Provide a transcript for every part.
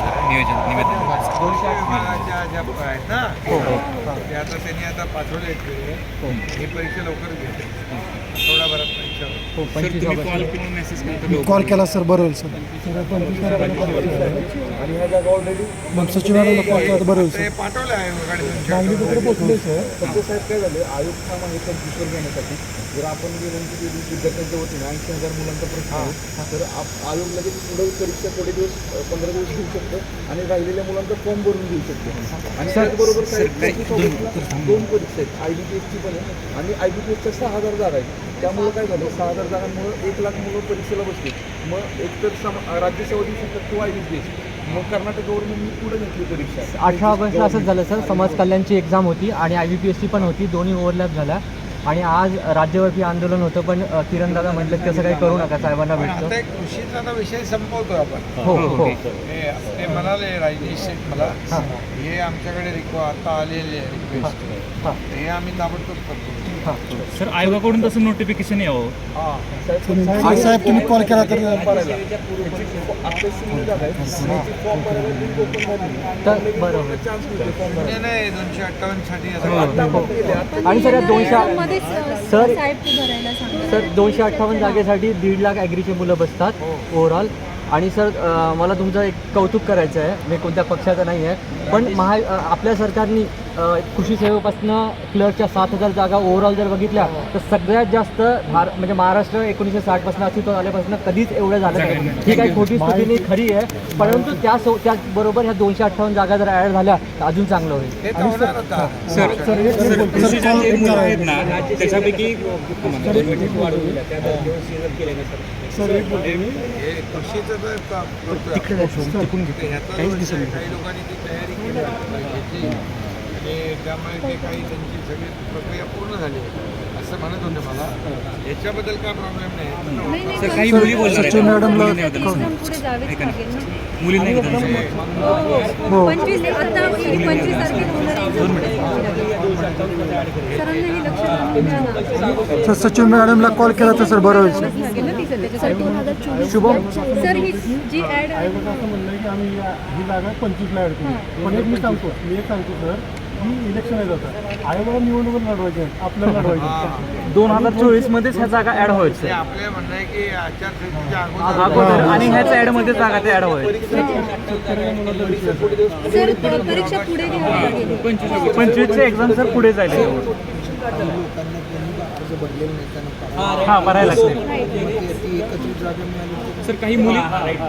जरा नियोजन निवेदन ज्या आहेत ना ते आता त्यांनी आता पाठवले हे. परीक्षा लवकर घेते आठवडाभरात परीक्षा होईल. सर तुम्ही कॉल मी कॉल केला सर बरं होईल सर. मग मॅडमला कॉल केला तर बरं होईल ते सर पाठवले आहे गाडी दोनशे सांगली तिकडे पोहोचले सर. फक्त साहेब काय झालं आयोग काम आहे पंचवीसवर घेण्यासाठी जर आपण गेलो की ते विद्यार्थ्यांच्या वतीने ऐंशी हजार मुलांचा प्रश्न तर आयोग लगेच पुढे परीक्षा थोडे दिवस पंधरा दिवस घेऊ शकतो आणि राहिलेल्या मुलांचा फॉर्म भरून घेऊ शकतो. आणि त्याचबरोबर ऑगस्टला दोन परीक्षा आहेत आय बी पी एसची पण आहे आणि आय बी पी एसच्या सहा हजार जागा आहेत. त्यामुळे काय झालं? सहा हजार जागांमुळे एक लाख मुलं परीक्षेला बसली. मग एकतर सम राज्य सेवा देऊ शकतात किंवा पी एस मग कर्नाटक गव्हर्नमेंटनी पुढे घेतली परीक्षा? अठरा ऑगस्टला असंच झालं सर. समाज कल्याणची एक्झाम होती आणि आय बी पी एसची पण होती. दोन्ही ओव्हरलॅप झाल्या. आणि आज राज्यव्यापी आंदोलन होतं पण किरण दादा म्हटलं की तसं काही करू नका साहेबांना भेटतो. आता एक कृषीचा आता विषय संपवतो आपण. हो हो. हे ते म्हणाले राजेश शेठ मला हां. हे आमच्याकडे रिक्व आता आलेले रिक्वेस्ट हां हे. आम्ही ताबडतोब करतो. हां. सर आयोगाकडून तसं नोटिफिकेशन यावं. साहेब तुम्ही कॉल केला तर बरोबर नाही दोनशे अठ्ठावन्नसाठी आता हो. आणि सर दोनशे सर- साहेब ते भरायला सांगतात सर दोनशे अठ्ठावन्न जागेसाठी दीड लाख ॲग्रीची मुलं बसतात ओव्हरऑल आणि सर अ, मला तुमचं एक कौतुक करायचं आहे. मी कोणत्या पक्षाचं नाही आहे पण महा आपल्या सरकारनी कृषी सेवेपासनं क्लर्कच्या सात हजार जागा ओव्हरऑल जर बघितल्या तर सगळ्यात जास्त भार म्हणजे महाराष्ट्र एकोणीसशे साठपासून अस्तित्वात आल्यापासून कधीच एवढं झालं नाही. ही काही खोटी स्थिती नाही खरी आहे परंतु त्या सो त्याचबरोबर ह्या दोनशे अठ्ठावन्न जागा जर ॲड झाल्या तर अजून चांगलं होईल. हे तर होणार आता. सर सर कृषीच्या जे मुलं आहेत ना त्याच्यापैकी हे कृषीचं तर का- करतोय आपण. ते ह्याचा जो विषय आहे, काही लोकांनी ती तयारी केली आहे आणि त्यामुळे ते काही त्यांची सगळी प्रक्रिया पूर्ण झाली. असं म्हणत होते मला. याच्याबद्दल काय प्रॉब्लेम नाही. नाही, नाही, सर काही मुली हो हो. ही. हे. सर सचिन मॅडमला कॉल केला तर सर बरं होईल. शुभम. सर ही जी ऍड आहे असं म्हणणं आहे की आम्ही ही जागा पंचवीसला ॲड करू. पण एक मी सांगतो. मी एक सांगतो सर. ही इलेक्शन आहे जातात. आयोगाला निवडणूक लढवायची आहे आपल्याला लढवायची. दोन हजार चोवीस मध्येच ह्या जागा ॲड ते व्हायचं आपले म्हणणं आहे की आचारसंहितेच्या अगोदर अगोदर आणि ह्याच ॲडमध्ये जागा ते ॲड व्हायचं पंचवीसचे एक्झाम सर पुढे जाईल हा भरायला लागते सर काही मुली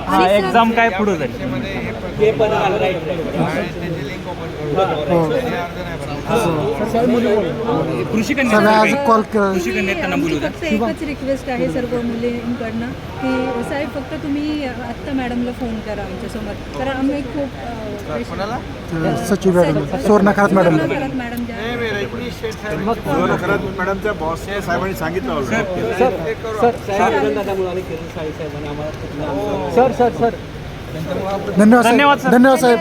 हा एक्झाम काय पुढे जाईल? हे पण. कृषी सर कन्या आज कॉल कृषी कन्या त्यांना बोलू एकच रिक्वेस्ट आहे सर्व मुलींकडनं की साहेब फक्त तुम्ही आत्ता मॅडमला फोन करा आमच्यासमोर कारण आम्ही खूप Sachin madam. Suvarna Kharat madam. Madam खरंच मॅडमच्या बॉसने साहेबांनी सांगितलं ते करू आपण. Sir sir sir. धन्यवाद धन्यवाद, साहेब सर. धन्यवाद साहेब.